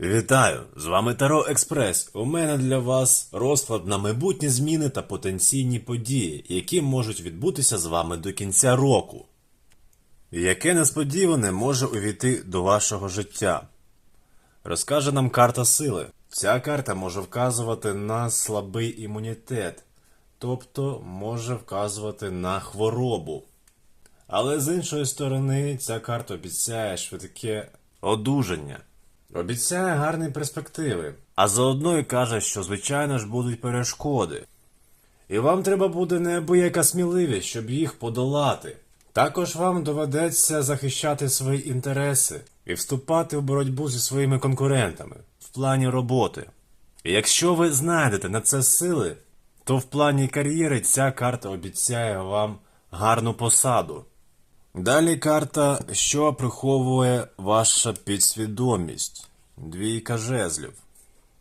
Вітаю! З вами Таро Експрес. У мене для вас розклад на майбутні зміни та потенційні події, які можуть відбутися з вами до кінця року. Яке несподіване може увійти до вашого життя? Розкаже нам карта сили. Ця карта може вказувати на слабий імунітет, тобто може вказувати на хворобу. Але з іншої сторони, ця карта обіцяє швидке одужання. Обіцяє гарні перспективи. А заодно і каже, що звичайно ж будуть перешкоди. І вам треба буде неабияка сміливість, щоб їх подолати. Також вам доведеться захищати свої інтереси і вступати в боротьбу зі своїми конкурентами в плані роботи. І якщо ви знайдете на це сили, то в плані кар'єри ця карта обіцяє вам гарну посаду. Далі карта, що приховує ваша підсвідомість. Двійка жезлів.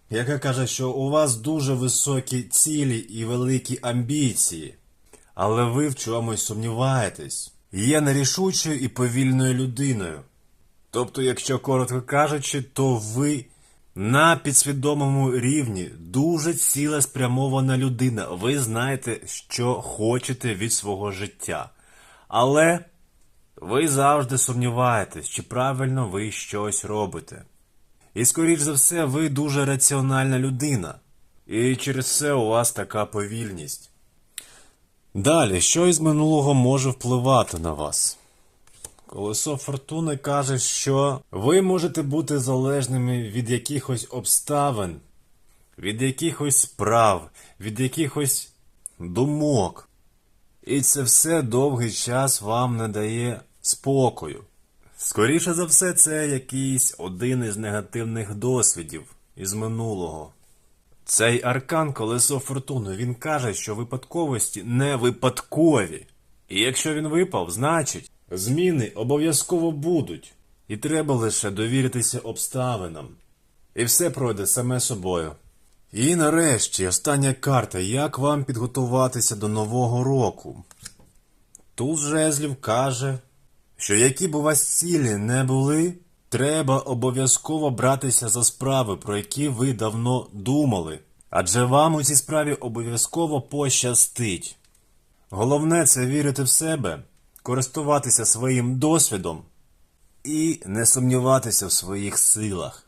Яка каже, що у вас дуже високі цілі і великі амбіції, але ви в чомусь сумніваєтесь. Є нерішучою і повільною людиною. Тобто, якщо коротко кажучи, то ви на підсвідомому рівні дуже цілеспрямована людина. Ви знаєте, що хочете від свого життя. Але ви завжди сумніваєтесь, чи правильно ви щось робите. І, скоріш за все, ви дуже раціональна людина. І через це у вас така повільність. Далі, що із минулого може впливати на вас? Колесо фортуни каже, що ви можете бути залежними від якихось обставин, від якихось справ, від якихось думок. І це все довгий час вам не дає спокою. Скоріше за все, це якийсь один із негативних досвідів із минулого. Цей аркан колесо фортуни, він каже, що випадковості не випадкові. І якщо він випав, значить зміни обов'язково будуть. І треба лише довіритися обставинам. І все пройде саме собою. І нарешті остання карта. Як вам підготуватися до нового року? Туз жезлів каже, що які б у вас цілі не були, треба обов'язково братися за справи, про які ви давно думали. Адже вам у цій справі обов'язково пощастить. Головне це вірити в себе, користуватися своїм досвідом і не сумніватися в своїх силах.